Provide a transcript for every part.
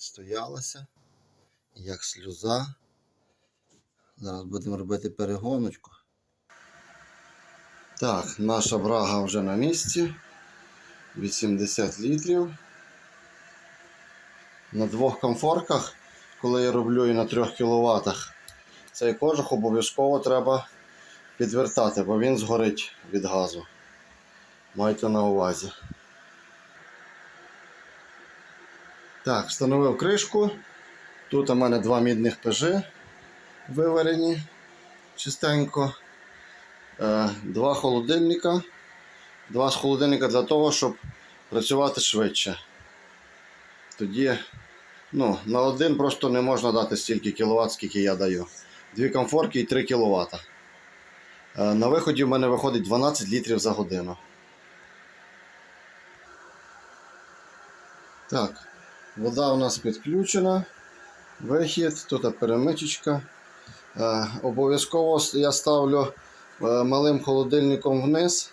відстоялася, як сльоза. Зараз будемо робити перегоночку. Так, наша брага вже на місці. 80 літрів. На двох комфорках, коли я роблю і на 3 кВт, цей кожух обов'язково треба підвертати, бо він згорить від газу. Майте на увазі. Так, встановив кришку. Тут у мене два мідних пежи виварені чистенько. Е, Два холодильника. Два з холодильника для того, щоб працювати швидше. Тоді ну, на один просто не можна дати стільки кіловат, скільки я даю. Дві комфорки і 3 кВт. На виході в мене виходить 12 літрів за годину. Так, вода у нас підключена. Вихід, тут перемичечка. Е, Обов'язково я ставлю е, малим холодильником вниз.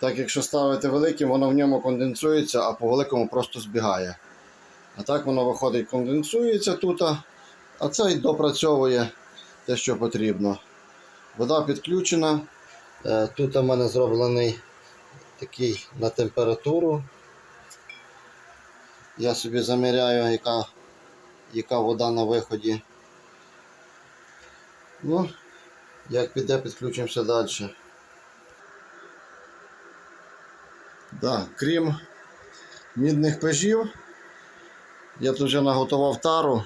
Так, якщо ставити великим, воно в ньому конденсується, а по великому просто збігає. А так воно виходить, конденсується тут, а це й допрацьовує те, що потрібно. Вода підключена. Е, Тут у мене зроблений такий на температуру. Я собі заміряю, яка, яка вода на виході. Ну, як піде, підключимося далі. Да, крім мідних пежів, я тут вже наготував тару.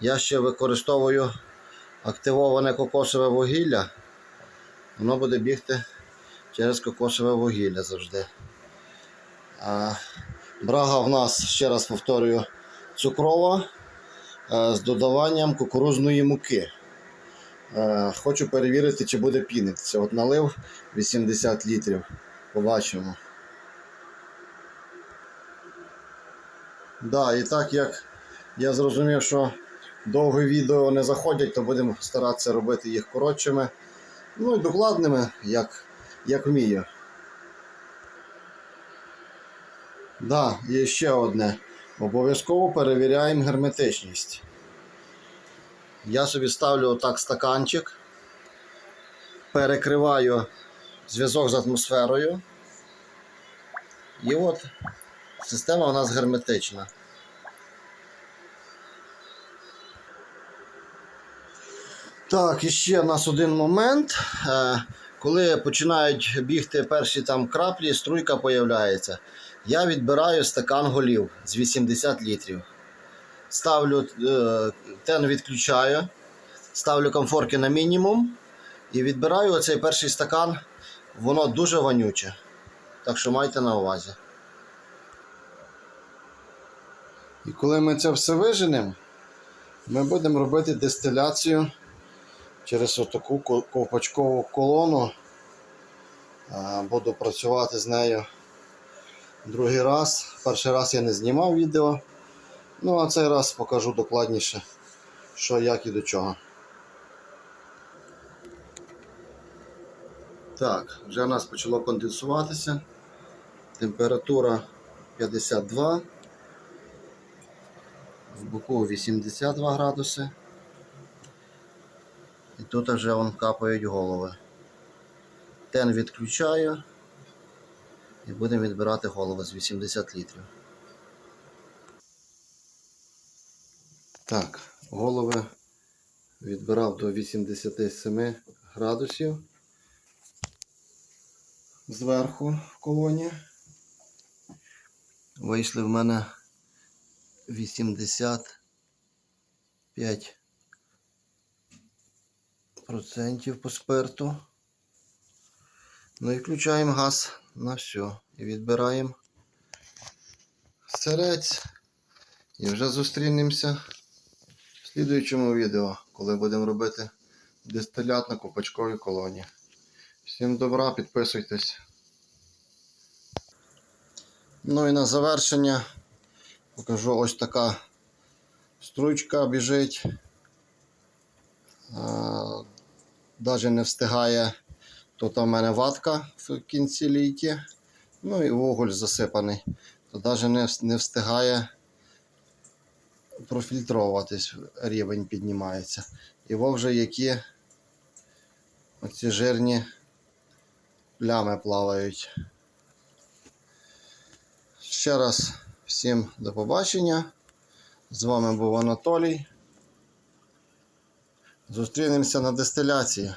Я ще використовую активоване кокосове вугілля. Воно буде бігти через кокосове вугілля завжди. А, брага в нас, ще раз повторюю, цукрова е, з додаванням кукурузної муки. Е, Хочу перевірити, чи буде пінитися. От налив 80 літрів. Побачимо. Да, і так як я зрозумів, що довгі відео не заходять, то будемо старатися робити їх коротшими. Ну і докладними, як, як вмію. Да, і ще одне. Обов'язково перевіряємо герметичність. Я собі ставлю отак стаканчик, перекриваю зв'язок з атмосферою. І от система у нас герметична. Так, і ще у нас один момент. Е, Коли починають бігти перші там краплі, струйка появляється. Я відбираю стакан голів з 80 літрів. Ставлю е, тен відключаю, ставлю комфорки на мінімум і відбираю оцей перший стакан. Воно дуже вонюче. Так що майте на увазі. І коли ми це все виженемо, ми будемо робити дистиляцію через отаку ковпачкову колону. Буду працювати з нею другий раз. Перший раз я не знімав відео. Ну, а цей раз покажу докладніше, що, як і до чого. Так, вже у нас почало конденсуватися. Температура 52. В боку 82 градуси. І тут вже вон капають голови. Тен відключаю і будемо відбирати голови з 80 літрів. Так, голови відбирав до 87 градусів зверху в колоні. Вийшли в мене 85 процентів по спирту. Ну і включаємо газ на все. І відбираємо сирець. І вже зустрінемося в слідуючому відео, коли будемо робити дистилят на копачковій колоні. Всім добра, підписуйтесь. Ну і на завершення покажу ось така струйка біжить. Навіть не встигає. Тут у мене ватка в кінці лійки. Ну і вуголь засипаний. То навіть не встигає профільтровуватись, рівень піднімається. І во вже які оці жирні плями плавають. Ще раз всім до побачення. З вами був Анатолій. Зустрінемося на дистиляції.